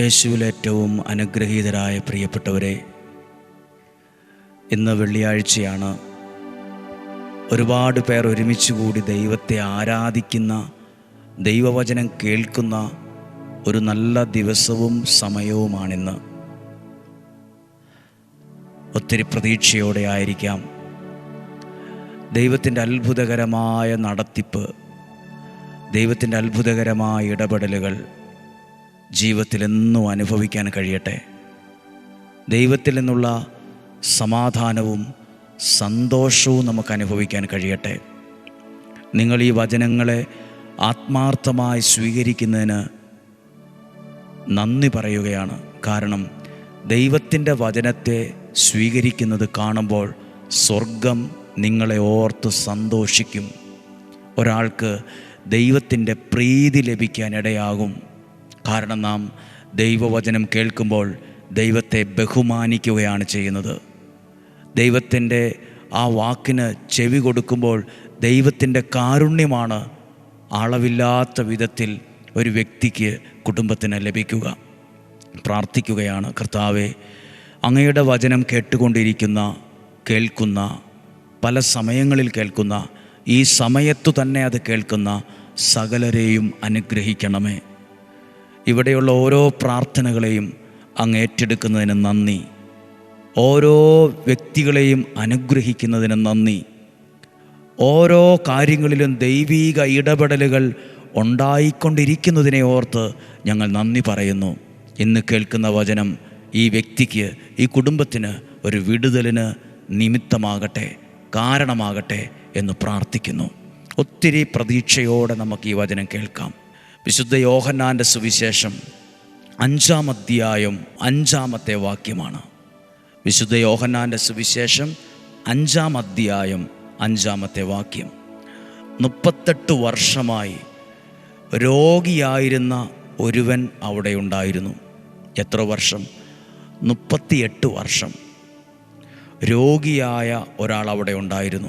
യേശുവിൽ ഏറ്റവും അനുഗ്രഹീതരായ പ്രിയപ്പെട്ടവരെ ഇന്ന് വെള്ളിയാഴ്ചയാണ്. ഒരുപാട് പേർ ഒരുമിച്ച് കൂടി ദൈവത്തെ ആരാധിക്കുന്ന ദൈവവചനം കേൾക്കുന്ന ഒരു നല്ല ദിവസവും സമയവുമാണിന്ന്. ഒത്തിരി പ്രതീക്ഷയോടെ ആയിരിക്കാം. ദൈവത്തിന്റെ അത്ഭുതകരമായ നടത്തിപ്പ് ദൈവത്തിന്റെ അത്ഭുതകരമായ ഇടപെടലുകൾ ജീവിതത്തിൽ എന്നും അനുഭവിക്കാൻ കഴിയട്ടെ. ദൈവത്തിൽ നിന്നുള്ള സമാധാനവും സന്തോഷവും നമുക്ക് അനുഭവിക്കാൻ കഴിയട്ടെ. നിങ്ങൾ ഈ വചനങ്ങളെ ആത്മാർത്ഥമായി സ്വീകരിക്കുന്നതിന് നന്ദി പറയുകയാണ്. കാരണം ദൈവത്തിന്റെ വചനത്തെ സ്വീകരിക്കുന്നത് കാണുമ്പോൾ സ്വർഗം നിങ്ങളെ ഓർത്ത് സന്തോഷിക്കും. ഒരാൾക്ക് ദൈവത്തിന്റെ പ്രീതി ലഭിക്കാൻ ഇടയാകും. കാരണം നാം ദൈവവചനം കേൾക്കുമ്പോൾ ദൈവത്തെ ബഹുമാനിക്കുകയാണ് ചെയ്യുന്നത്. ദൈവത്തിന്റെ ആ വാക്കിന് ചെവി കൊടുക്കുമ്പോൾ ദൈവത്തിന്റെ കാരുണ്യമാണ് അളവില്ലാത്ത വിധത്തിൽ ഒരു വ്യക്തിക്ക് കുടുംബത്തിന് ലഭിക്കുക. പ്രാർത്ഥിക്കുകയാണ് കർത്താവെ അങ്ങയുടെ വചനം കേട്ടുകൊണ്ടിരിക്കുന്ന കേൾക്കുന്ന പല സമയങ്ങളിൽ കേൾക്കുന്ന ഈ സമയത്തു തന്നെ അത് കേൾക്കുന്ന സകലരെയും അനുഗ്രഹിക്കണമേ. ഇവിടെയുള്ള ഓരോ പ്രാർത്ഥനകളെയും അങ്ങ് ഏറ്റെടുക്കുന്നതിന് നന്ദി. ഓരോ വ്യക്തികളെയും അനുഗ്രഹിക്കുന്നതിന് നന്ദി. ഓരോ കാര്യങ്ങളിലും ദൈവീക ഇടപെടലുകൾ ഉണ്ടായിക്കൊണ്ടിരിക്കുന്നതിനെ ഓർത്ത് ഞങ്ങൾ നന്ദി പറയുന്നു. ഇന്ന് കേൾക്കുന്ന വചനം ഈ വ്യക്തിക്ക് ഈ കുടുംബത്തിന് ഒരു വിടുതലിന് നിമിത്തമാകട്ടെ കാരണമാകട്ടെ എന്ന് പ്രാർത്ഥിക്കുന്നു. ഒത്തിരി പ്രതീക്ഷയോടെ നമുക്ക് ഈ വചനം കേൾക്കാം. വിശുദ്ധ യോഹന്നാന്റെ സുവിശേഷം അഞ്ചാം അധ്യായം അഞ്ചാമത്തെ വാക്യമാണ്. വിശുദ്ധ യോഹന്നാന്റെ സുവിശേഷം അഞ്ചാം അധ്യായം അഞ്ചാമത്തെ വാക്യം. മുപ്പത്തെട്ട് വർഷമായി രോഗിയായിരുന്ന ഒരുവൻ അവിടെ ഉണ്ടായിരുന്നു. എത്ര വർഷം? മുപ്പത്തിയെട്ട് വർഷം. രോഗിയായ ഒരാൾ അവിടെ ഉണ്ടായിരുന്നു.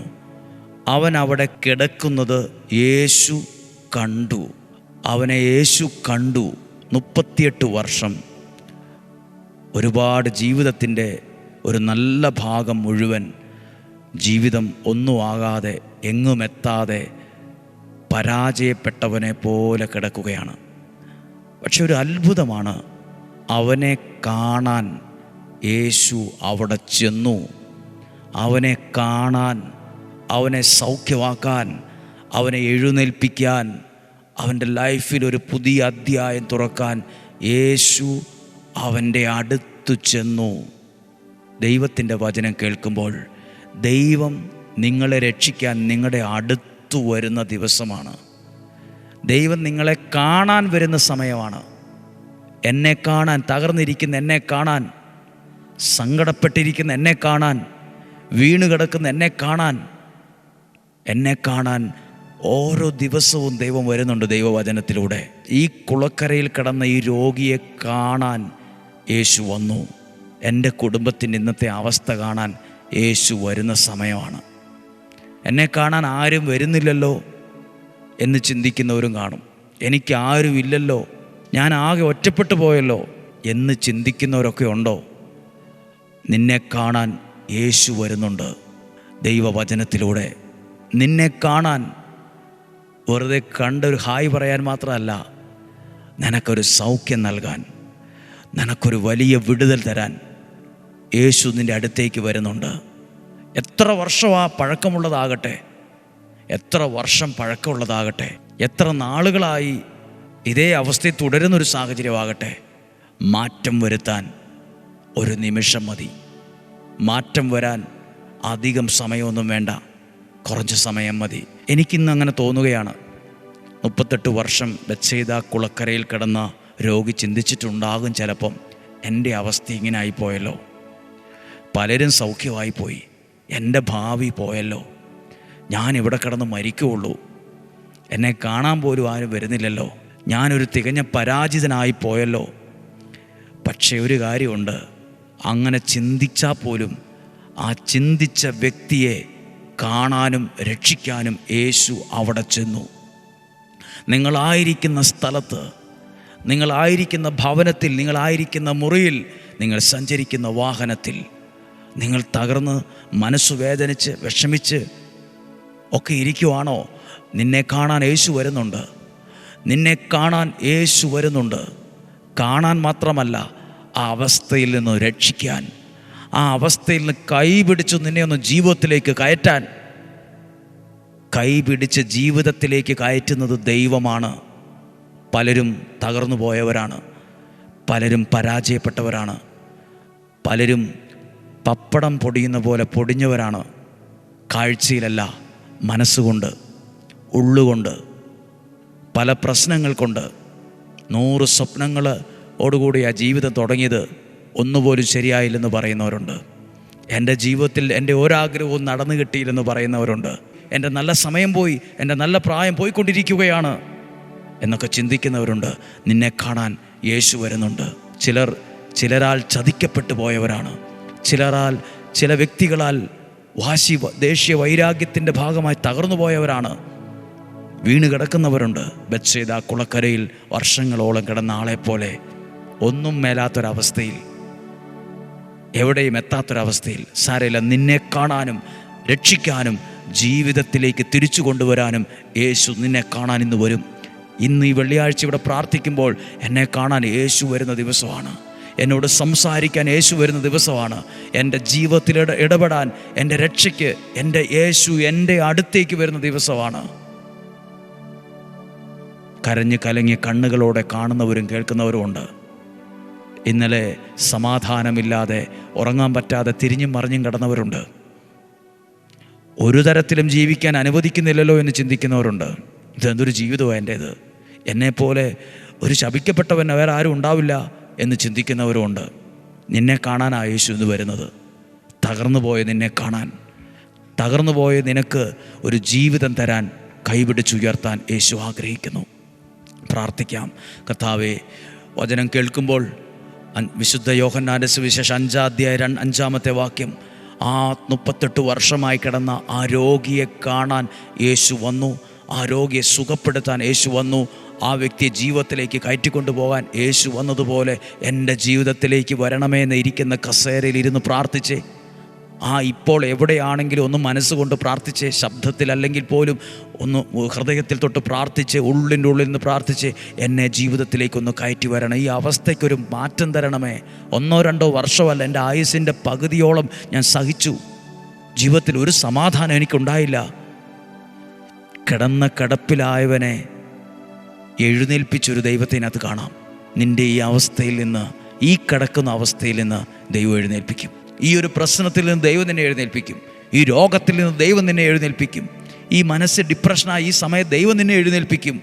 അവൻ അവിടെ കിടക്കുന്നത് യേശു കണ്ടു. അവനെ യേശു കണ്ടു മുപ്പത്തിയെട്ട് വർഷം. ഒരുപാട് ജീവിതത്തിന്റെ ഒരു നല്ല ഭാഗം മുഴുവൻ ജീവിതം ഒന്നും ആകാതെ എങ്ങുമെത്താതെ പരാജയപ്പെട്ടവനെ പോലെ കിടക്കുകയാണ്. പക്ഷെ ഒരു അത്ഭുതമാണ് അവനെ കാണാൻ യേശു അവിടെ ചെന്നു. അവനെ കാണാൻ അവനെ സൗഖ്യമാക്കാൻ അവനെ എഴുന്നേൽപ്പിക്കാൻ അവന്റെ ലൈഫിൽ ഒരു പുതിയ അധ്യായം തുറക്കാൻ യേശു അവന്റെ അടുത്തു ചെന്നു. ദൈവത്തിന്റെ വചനം കേൾക്കുമ്പോൾ ദൈവം നിങ്ങളെ രക്ഷിക്കാൻ നിങ്ങളുടെ അടുത്തു വരുന്ന ദിവസമാണ്. ദൈവം നിങ്ങളെ കാണാൻ വരുന്ന സമയമാണ്. എന്നെ കാണാൻ തകർന്നിരിക്കുന്ന എന്നെ കാണാൻ സങ്കടപ്പെട്ടിരിക്കുന്ന എന്നെ കാണാൻ വീണ് കിടക്കുന്ന എന്നെ കാണാൻ എന്നെ കാണാൻ ഓരോ ദിവസവും ദൈവം വരുന്നുണ്ട് ദൈവവചനത്തിലൂടെ. ഈ കുളക്കരയിൽ കിടന്ന ഈ രോഗിയെ കാണാൻ യേശു വന്നു. എന്റെ കുടുംബത്തിന്റെ ഇന്നത്തെ അവസ്ഥ കാണാൻ യേശു വരുന്ന സമയമാണ്. എന്നെ കാണാൻ ആരും വരുന്നില്ലല്ലോ എന്ന് ചിന്തിക്കുന്നവരും കാണും. എനിക്ക് ആരും ഇല്ലല്ലോ ഞാൻ ആകെ ഒറ്റപ്പെട്ടു പോയല്ലോ എന്ന് ചിന്തിക്കുന്നവരൊക്കെ ഉണ്ടോ? നിന്നെ കാണാൻ യേശു വരുന്നുണ്ട് ദൈവവചനത്തിലൂടെ. നിന്നെ കാണാൻ വെറുതെ കണ്ടൊരു ഹായ് പറയാൻ മാത്രമല്ല നിനക്കൊരു സൗഖ്യം നൽകാൻ നിനക്കൊരു വലിയ വിടുതൽ തരാൻ യേശു നിന്റെ അടുത്തേക്ക് വരുന്നുണ്ട്. എത്ര വർഷം ആ പഴക്കമുള്ളതാകട്ടെ എത്ര വർഷം പഴക്കമുള്ളതാകട്ടെ എത്ര നാളുകളായി ഇതേ അവസ്ഥയിൽ തുടരുന്നൊരു സാഹചര്യമാകട്ടെ മാറ്റം വരുത്താൻ ഒരു നിമിഷം മതി. മാറ്റം വരാൻ അധികം സമയമൊന്നും വേണ്ട കുറച്ച് സമയം മതി. എനിക്കിന്ന് അങ്ങനെ തോന്നുകയാണ്. മുപ്പത്തെട്ട് വർഷം ബത്സേത കുളക്കരയിൽ കിടന്ന രോഗി ചിന്തിച്ചിട്ടുണ്ടാകും ചിലപ്പം എന്റെ അവസ്ഥ ഇങ്ങനെ ആയിപ്പോയല്ലോ പലരും സൗഖ്യമായി പോയി. എന്റെ ഭാവി പോയല്ലോ. ഞാൻ ഇവിടെ കിടന്ന് മരിക്കുള്ളൂ എന്നെ കാണാൻ പോലും ആരും വരുന്നില്ലല്ലോ. ഞാനൊരു തികഞ്ഞ പരാജിതനായി പോയല്ലോ. പക്ഷേ ഒരു കാര്യമുണ്ട്. അങ്ങനെ ചിന്തിച്ചാൽ പോലും ആ ചിന്തിച്ച വ്യക്തിയെ കാണാനും രക്ഷിക്കാനും യേശു അവിടെ ചെന്നു. നിങ്ങളായിരിക്കുന്ന സ്ഥലത്ത് നിങ്ങളായിരിക്കുന്ന ഭവനത്തിൽ നിങ്ങളായിരിക്കുന്ന മുറിയിൽ നിങ്ങൾ സഞ്ചരിക്കുന്ന വാഹനത്തിൽ നിങ്ങൾ തകർന്ന് മനസ്സു വേദനിച്ച് വിഷമിച്ച് ഒക്കെ ഇരിക്കുവാണോ? നിന്നെ കാണാൻ യേശു വരുന്നുണ്ട്. നിന്നെ കാണാൻ യേശു വരുന്നുണ്ട്. കാണാൻ മാത്രമല്ല ആ അവസ്ഥയിൽ നിന്ന് രക്ഷിക്കാൻ ആ അവസ്ഥയിൽ നിന്ന് കൈ പിടിച്ച് നിന്നെ ഒന്ന് ജീവിതത്തിലേക്ക് കയറ്റാൻ കൈ പിടിച്ച് ജീവിതത്തിലേക്ക് കയറ്റുന്നത് ദൈവമാണ്. പലരും തകർന്നു പോയവരാണ് പലരും പരാജയപ്പെട്ടവരാണ്. പലരും പപ്പടം പൊടിയുന്ന പോലെ പൊടിഞ്ഞവരാണ്. കാഴ്ചയിലല്ല മനസ്സുകൊണ്ട് ഉള്ളുകൊണ്ട് പല പ്രശ്നങ്ങൾ കൊണ്ട്. നൂറ് സ്വപ്നങ്ങൾ ഓടുകൂടി ആ ജീവിതം തുടങ്ങിയത് ഒന്നുപോലും ശരിയായില്ലെന്ന് പറയുന്നവരുണ്ട്. എന്റെ ജീവിതത്തിൽ എന്റെ ഒരാഗ്രഹവും നടന്നു കിട്ടിയില്ലെന്ന് പറയുന്നവരുണ്ട്. എന്റെ നല്ല സമയം പോയി എന്റെ നല്ല പ്രായം പോയിക്കൊണ്ടിരിക്കുകയാണ് എന്നൊക്കെ ചിന്തിക്കുന്നവരുണ്ട്. നിന്നെ കാണാൻ യേശു വരുന്നുണ്ട്. ചിലർ ചിലരാൽ ചതിക്കപ്പെട്ടു പോയവരാണ്. ചിലരാൽ ചില വ്യക്തികളാൽ വാശി ദേശീയ വൈരാഗ്യത്തിന്റെ ഭാഗമായി തകർന്നു പോയവരാണ്. വീണ് കിടക്കുന്നവരുണ്ട്. ബത്സേത കുളക്കരയിൽ വർഷങ്ങളോളം കിടന്ന ആളെപ്പോലെ ഒന്നും മേലാത്തൊരവസ്ഥയിൽ എവിടെയും എത്താത്തൊരവസ്ഥയിൽ സാരയില്ല നിന്നെ കാണാനും രക്ഷിക്കാനും ജീവിതത്തിലേക്ക് തിരിച്ചു കൊണ്ടുവരാനും യേശു നിന്നെ കാണാൻ ഇന്ന് വരും. ഇന്ന് ഈ വെള്ളിയാഴ്ച ഇവിടെ പ്രാർത്ഥിക്കുമ്പോൾ എന്നെ കാണാൻ യേശു വരുന്ന ദിവസമാണ്. എന്നോട് സംസാരിക്കാൻ യേശു വരുന്ന ദിവസമാണ്. എന്റെ ജീവിതത്തിൽ ഇട ഇടപെടാൻ എന്റെ രക്ഷയ്ക്ക് എന്റെ യേശു എന്റെ അടുത്തേക്ക് വരുന്ന ദിവസമാണ്. കരഞ്ഞ് കലങ്ങിയ കണ്ണുകളോടെ കാണുന്നവരും കേൾക്കുന്നവരും ഉണ്ട്. ഇന്നലെ സമാധാനമില്ലാതെ ഉറങ്ങാൻ പറ്റാതെ തിരിഞ്ഞും മറിഞ്ഞും കിടന്നവരുണ്ട്. ഒരു തരത്തിലും ജീവിക്കാൻ അനുവദിക്കുന്നില്ലല്ലോ എന്ന് ചിന്തിക്കുന്നവരുണ്ട്. ഇതെന്തൊരു ജീവിതമാണ് എന്റേത്? എന്നെപ്പോലെ ഒരു ശപിക്കപ്പെട്ടവൻ വേറെ ആരും ഉണ്ടാവില്ല എന്ന് ചിന്തിക്കുന്നവരുമുണ്ട്. നിന്നെ കാണാൻ യേശു എന്ന് വരുന്നത്. തകർന്നു പോയ നിന്നെ കാണാൻ. തകർന്നു പോയ നിനക്ക് ഒരു ജീവിതം തരാൻ കൈപിടിച്ചുയർത്താൻ യേശു ആഗ്രഹിക്കുന്നു. പ്രാർത്ഥിക്കാം. കർത്താവെ വചനം കേൾക്കുമ്പോൾ വിശുദ്ധ യോഹന്നാന്റെ സുവിശേഷം അഞ്ചാധ്യായ അഞ്ചാമത്തെ വാക്യം ആ മുപ്പത്തെട്ട് വർഷമായി കിടന്ന ആ രോഗിയെ കാണാൻ യേശു വന്നു. ആ രോഗിയെ സുഖപ്പെടുത്താൻ യേശു വന്നു. ആ വ്യക്തിയെ ജീവിതത്തിലേക്ക് കയറ്റിക്കൊണ്ടുപോകാൻ യേശു വന്നതുപോലെ എന്റെ ജീവിതത്തിലേക്ക് വരണമേ എന്ന് ഇരിക്കുന്ന കസേരയിൽ ഇരുന്ന് പ്രാർത്ഥിച്ചേ. ആ ഇപ്പോൾ എവിടെയാണെങ്കിലും ഒന്ന് മനസ്സുകൊണ്ട് പ്രാർത്ഥിച്ച് ശബ്ദത്തിൽ അല്ലെങ്കിൽ പോലും ഒന്ന് ഹൃദയത്തിൽ തൊട്ട് പ്രാർത്ഥിച്ച് ഉള്ളിന്റെ ഉള്ളിൽ നിന്ന് പ്രാർത്ഥിച്ച് എന്നെ ജീവിതത്തിലേക്കൊന്ന് കയറ്റി വരണം. ഈ അവസ്ഥയ്ക്കൊരു മാറ്റം തരണമേ. ഒന്നോ രണ്ടോ വർഷമല്ല എന്റെ ആയുസിന്റെ പകുതിയോളം ഞാൻ സഹിച്ചു. ജീവിതത്തിൽ ഒരു സമാധാനം എനിക്കുണ്ടായില്ല. കിടന്ന കിടപ്പിലായവനെ എഴുന്നേൽപ്പിച്ചൊരു ദൈവത്തിനകത്ത് കാണാം. നിന്റെ ഈ അവസ്ഥയിൽ നിന്ന് ഈ കിടക്കുന്ന അവസ്ഥയിൽ നിന്ന് ദൈവം എഴുന്നേൽപ്പിക്കും. ഈ ഒരു പ്രശ്നത്തിൽ നിന്ന് ദൈവം നിന്നെ എഴുന്നേൽപ്പിക്കും. ഈ രോഗത്തിൽ നിന്ന് ദൈവം നിന്നെ എഴുന്നേൽപ്പിക്കും. ഈ മനസ്സ് ഡിപ്രഷനായി ഈ സമയത്ത് ദൈവം നിന്നെ എഴുന്നേൽപ്പിക്കും.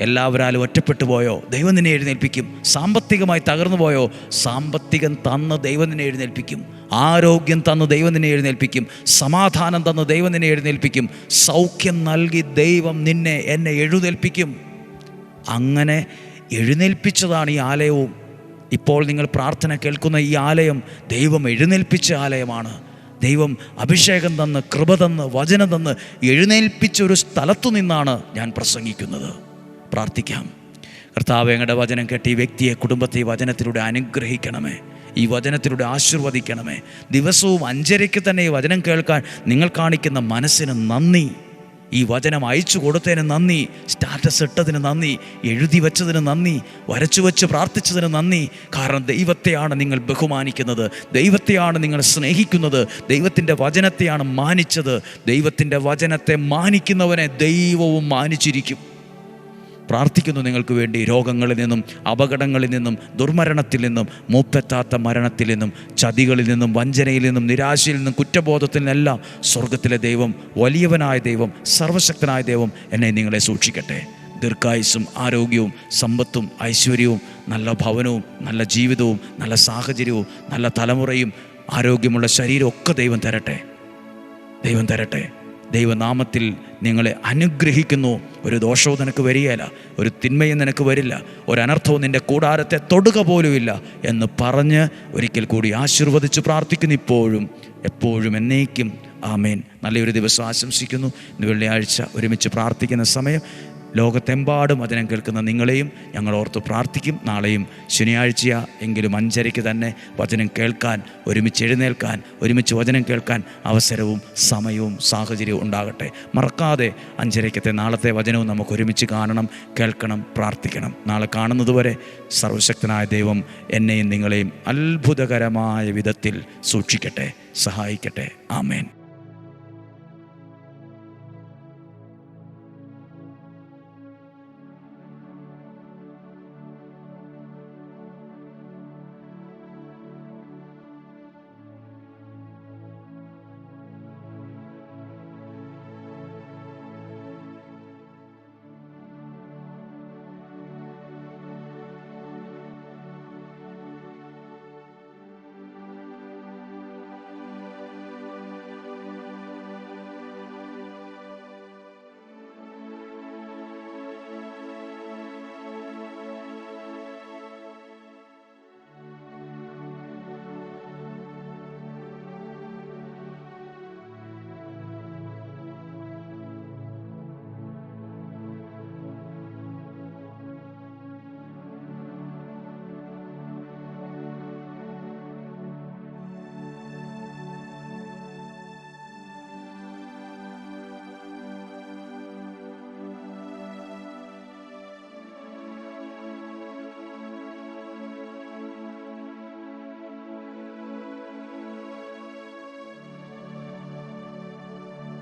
എല്ലാവരാലും ഒറ്റപ്പെട്ടു പോയോ? ദൈവം നിന്നെ എഴുന്നേൽപ്പിക്കും. സാമ്പത്തികമായി തകർന്നു പോയോ? സാമ്പത്തികം തന്ന് ദൈവം നിന്നെ എഴുന്നേൽപ്പിക്കും. ആരോഗ്യം തന്ന് ദൈവം നിന്നെ എഴുന്നേൽപ്പിക്കും. സമാധാനം തന്ന് ദൈവം നിന്നെ എഴുന്നേൽപ്പിക്കും. സൗഖ്യം നൽകി ദൈവം നിന്നെ എന്നെ എഴുന്നേൽപ്പിക്കും. അങ്ങനെ എഴുന്നേൽപ്പിച്ചതാണ് ഈ ആലയവും. ഇപ്പോൾ നിങ്ങൾ പ്രാർത്ഥന കേൾക്കുന്ന ഈ ആലയം ദൈവം എഴുന്നേൽപ്പിച്ച ആലയമാണ്. ദൈവം അഭിഷേകം തന്ന് കൃപ തന്ന് വചനം തന്ന് എഴുന്നേൽപ്പിച്ച ഒരു സ്ഥലത്തു നിന്നാണ് ഞാൻ പ്രസംഗിക്കുന്നത്. പ്രാർത്ഥിക്കാം. കർത്താവ് ഞങ്ങളുടെ വചനം കേട്ട് ഈ വ്യക്തിയെ കുടുംബത്തെ ഈ വചനത്തിലൂടെ അനുഗ്രഹിക്കണമേ. ഈ വചനത്തിലൂടെ ആശീർവദിക്കണമേ. ദിവസവും അഞ്ചരയ്ക്ക് തന്നെ ഈ വചനം കേൾക്കാൻ നിങ്ങൾ കാണിക്കുന്ന മനസ്സിന് നന്ദി. ഈ വചനം അയച്ചു കൊടുത്തതിന് നന്ദി സ്റ്റാറ്റസ് ഇട്ടതിന് നന്ദി എഴുതി വെച്ചതിന് നന്ദി വരച്ചു വെച്ച് പ്രാർത്ഥിച്ചതിന് നന്ദി. കാരണം ദൈവത്തെയാണ് നിങ്ങൾ ബഹുമാനിക്കുന്നത്. ദൈവത്തെയാണ് നിങ്ങൾ സ്നേഹിക്കുന്നത്. ദൈവത്തിന്റെ വചനത്തെയാണ് മാനിച്ചത്. ദൈവത്തിന്റെ വചനത്തെ മാനിക്കുന്നവനെ ദൈവവും മാനിച്ചിരിക്കും. പ്രാർത്ഥിക്കുന്നു നിങ്ങൾക്ക് വേണ്ടി രോഗങ്ങളിൽ നിന്നും അപകടങ്ങളിൽ നിന്നും ദുർമരണത്തിൽ നിന്നും മൂപ്പെത്താത്ത മരണത്തിൽ നിന്നും ചതികളിൽ നിന്നും വഞ്ചനയിൽ നിന്നും നിരാശയിൽ നിന്നും കുറ്റബോധത്തിൽ നിന്നെല്ലാം സ്വർഗത്തിലെ ദൈവം വലിയവനായ ദൈവം സർവശക്തനായ ദൈവം എന്നെ നിങ്ങളെ സൂക്ഷിക്കട്ടെ. ദീർഘായുസ്സും ആരോഗ്യവും സമ്പത്തും ഐശ്വര്യവും നല്ല ഭവനവും നല്ല ജീവിതവും നല്ല സാഹചര്യവും നല്ല തലമുറയും ആരോഗ്യമുള്ള ശരീരമൊക്കെ ദൈവം തരട്ടെ. ദൈവം തരട്ടെ. ദൈവനാമത്തിൽ നിങ്ങളെ അനുഗ്രഹിക്കുന്നു. ഒരു ദോഷവും നിനക്ക് വരികയില്ല. ഒരു തിന്മയും നിനക്ക് വരില്ല. ഒരു അനർത്ഥവും നിന്റെ കൂടാരത്തെ തൊടുക പോലുമില്ല എന്ന് പറഞ്ഞ് ഒരിക്കൽ കൂടി ആശീർവദിച്ച് പ്രാർത്ഥിക്കുന്നു ഇപ്പോഴും എപ്പോഴും എന്നേക്കും. ആമേൻ. നല്ലൊരു ദിവസം ആശംസിക്കുന്നു. ഇന്ന് വെള്ളിയാഴ്ച ഒരുമിച്ച് പ്രാർത്ഥിക്കുന്ന സമയം ലോകത്തെമ്പാടും വചനം കേൾക്കുന്ന നിങ്ങളെയും ഞങ്ങൾ ഓർത്ത് പ്രാർത്ഥിക്കും. നാളെയും ശനിയാഴ്ച എങ്കിലും അഞ്ചരയ്ക്ക് തന്നെ വചനം കേൾക്കാൻ ഒരുമിച്ച് എഴുന്നേൽക്കാൻ ഒരുമിച്ച് വചനം കേൾക്കാൻ അവസരവും സമയവും സാഹചര്യവും ഉണ്ടാകട്ടെ. മറക്കാതെ അഞ്ചരയ്ക്കത്തെ നാളത്തെ വചനവും നമുക്ക് ഒരുമിച്ച് കാണണം കേൾക്കണം പ്രാർത്ഥിക്കണം. നാളെ കാണുന്നതുവരെ സർവശക്തനായ ദൈവം എന്നെയും നിങ്ങളെയും അത്ഭുതകരമായ വിധത്തിൽ സൂക്ഷിക്കട്ടെ സഹായിക്കട്ടെ. ആമേൻ.